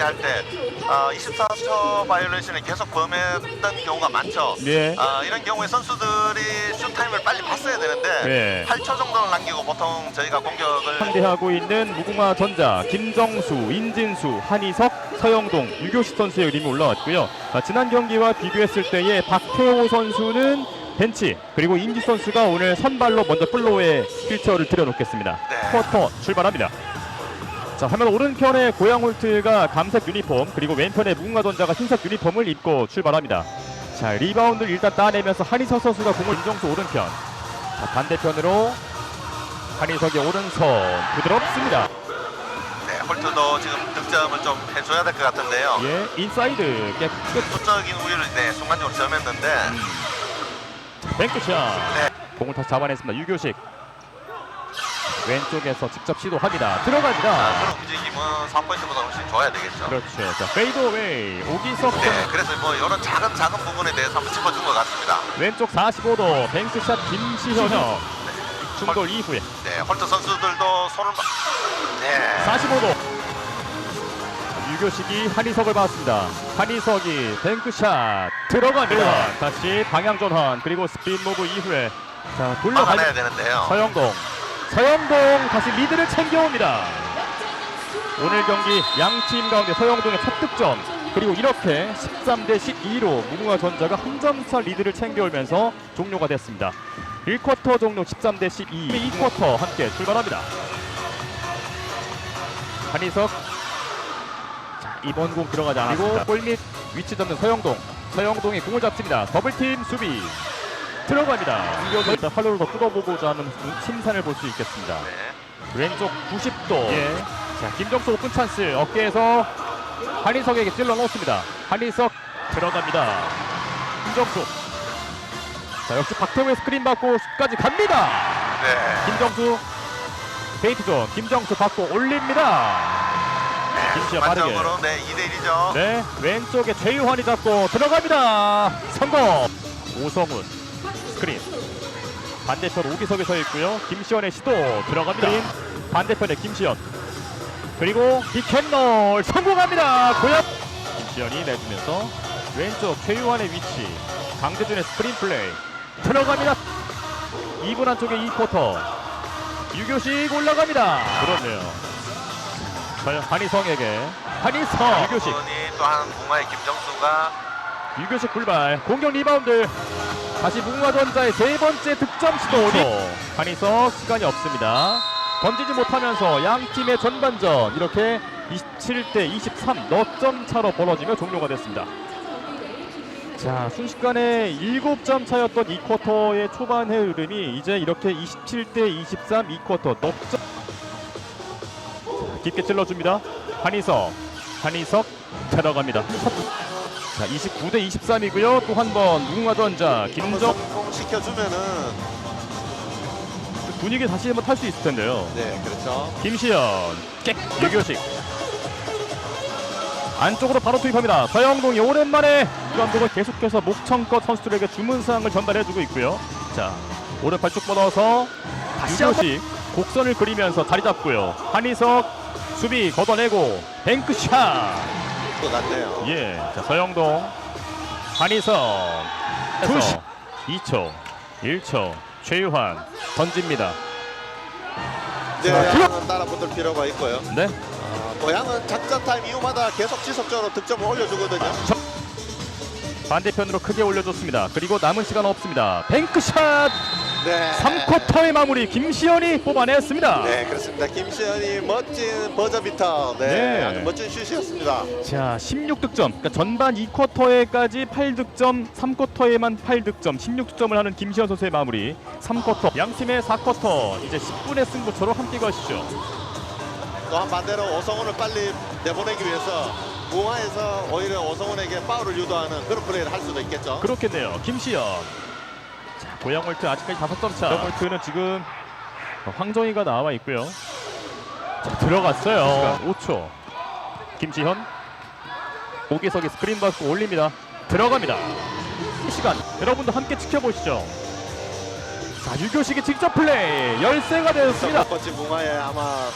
할때 어, 24초 바이올레이션을 계속 범했던 경우가 많죠. 네. 아, 이런 경우에 선수들이 슛 타임을 빨리 봤어야 되는데 네. 8초 정도를 남기고 보통 저희가 공격을 상대하고 있는 무궁화 전자 김정수, 인진수, 한희석, 서영동, 유교식 선수의 이름이 올라왔고요. 아, 지난 경기와 비교했을 때의 박태호 선수는 벤치 그리고 임지 선수가 오늘 선발로 먼저 플로우에 휠체어를 들여놓겠습니다. 네. 쿼터 출발합니다. 자 화면 오른편에 고양 홀트가 감색 유니폼 그리고 왼편에 무궁화 전자가 흰색 유니폼을 입고 출발합니다. 자 리바운드를 일단 따내면서 한희석 선수가 공을 임정수 오른편 자 반대편으로 한희석의 오른손 부드럽습니다. 네, 홀트도 지금 득점을 좀 해줘야 될 것 같은데요. 예 인사이드 깨끗 수적인 우위를 네, 순간적으로 점했는데 뱅크샷 네. 공을 다시 잡아냈습니다. 유교식 왼쪽에서 직접 시도합니다. 들어갑니다. 아, 그런 움직임은 3포인트보다 훨씬 좋아야 되겠죠. 그렇죠. 자 페이드웨이 오기석 네, 그래서 뭐 이런 작은 작은 부분에 대해서 한번 짚어준 것 같습니다. 왼쪽 45도 뱅크샷 김시현 충돌 이후에 네, 홀트 선수들도 손을 막- 네, 45도 유교식이 한희석을 받았습니다. 한희석이 뱅크샷 들어갑니다. 다시 방향 전환 그리고 스피드 무브 이후에 자 돌려가 막아내야 되는데요. 서영동 서영동 다시 리드를 챙겨옵니다. 오늘 경기 양 팀 가운데 서영동의 첫 득점 그리고 이렇게 13 대 12로 무궁화 전자가 한 점 차 리드를 챙겨오면서 종료가 됐습니다. 1쿼터 종료 13 대 12 2쿼터 함께 출발합니다. 한희석 자, 이번 공 들어가지 않았습니다. 그리고 골밑 위치 잡는 서영동 서영동이 공을 잡습니다. 더블팀 수비 들어갑니다. 일단 활로를 더 뜯어보고자 하는 심산을 볼 수 있겠습니다. 네. 왼쪽 90도. 예. 자, 김정수 오픈 찬스 어깨에서 한희석에게 찔러 넣습니다. 한희석 들어갑니다. 김정수. 자, 역시 박태우의 스크린 받고 슛까지 갑니다. 네. 김정수 페이트존 김정수 받고 올립니다. 김시아 빠르게. 만점으로 네, 2대 1이죠. 네, 왼쪽에 최유환이 잡고 들어갑니다. 성공. 오성훈 스크린. 반대편 오기석에 서 있고요. 김시현의 시도 들어갑니다. 스크린. 반대편에 김시현. 그리고 빅캔롤 성공합니다. 고양. 김시현이 내주면서 왼쪽 최유환의 위치. 강재준의 스크린 플레이 들어갑니다. 2분 안쪽에 2쿼터. 유교식 올라갑니다. 그렇네요. 자, 한희성에게 한희성 유교식 또한 공화의 김정수가 유교식 불발. 공격 리바운드. 다시 무궁화전자의 세 번째 득점 시도. 한희석 시간이 없습니다. 던지지 못하면서 양 팀의 전반전. 이렇게 27대 23 너점 차로 벌어지며 종료가 됐습니다. 자 순식간에 7점 차였던 이 쿼터의 초반의 흐름이 이제 이렇게 27대 23이 쿼터 넉점. 깊게 찔러줍니다. 한희석. 한희석 들어갑니다 자 29대 23이고요. 또 한 번 무궁화 전자 김정 성공 시켜주면은 분위기 다시 한번 탈 수 있을 텐데요. 네, 그렇죠. 김시현 깨 유교식. 안쪽으로 바로 투입합니다. 서영동이 오랜만에 이 감독은 계속해서 목청껏 선수들에게 주문사항을 전달해주고 있고요. 자 오른발 쭉 뻗어서 다시 한번. 곡선을 그리면서 자리 잡고요. 한희석 수비 걷어내고 뱅크샷 것 같네요. 예, 자 서영동, 한희석, 투시 2초, 1초, 최유환 던집니다. 네, 자, 양은 따라 붙을 필요가 있고요. 네, 아, 고향은 작전 타임 이후마다 계속 지속적으로 득점을 올려주거든요. 반대편으로 크게 올려줬습니다. 그리고 남은 시간 없습니다. 뱅크샷 네. 3쿼터의 마무리 김시현이 뽑아냈습니다. 네, 그렇습니다. 김시현이 멋진 버저비터. 네, 네. 아주 멋진 슛이었습니다. 자, 16득점. 그러니까 전반 2쿼터에까지 8득점, 3쿼터에만 8득점, 16득점을 하는 김시현 선수의 마무리. 3쿼터. 양 팀의 4쿼터. 이제 10분의 승부처로 함께 가시죠. 또한 반대로 오성훈을 빨리 내보내기 위해서 공화에서 오히려 오성훈에게 파울을 유도하는 그런 플레이를 할 수도 있겠죠. 그렇겠네요. 김시현. 자, 고양 홀트 아직까지 다섯 점 차. 고양 홀트는 지금 황정희가 나와 있고요. 자, 들어갔어요. 5초. 김시현. 오기석이 스크린 받고 올립니다. 들어갑니다. 이 시간 여러분도 함께 지켜보시죠. 자, 유교식의 직접 플레이 열세가 되었습니다. 첫 번째 공화에 아마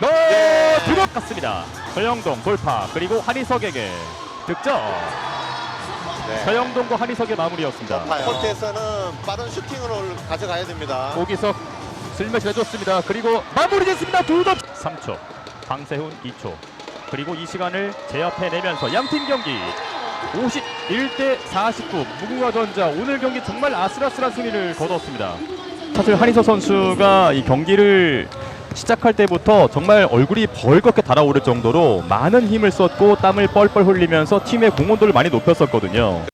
너 네. 들어갔습니다. 서영동 돌파 그리고 한희석에게 득점. 네. 서영동과 한희석의 마무리였습니다. 코트에서는 빠른 슈팅으로 가져가야 됩니다. 오기석 슬며시 해줬습니다. 그리고 마무리됐습니다. 두점 3초. 방세훈 2초. 그리고 이 시간을 제압해내면서 양팀 경기 51대 49 무궁화 전자 오늘 경기 정말 아슬아슬한 승리를 거뒀습니다. 사실 한희석 선수가 이 경기를 시작할 때부터 정말 얼굴이 벌겋게 달아오를 정도로 많은 힘을 썼고 땀을 뻘뻘 흘리면서 팀의 공헌도를 많이 높였었거든요.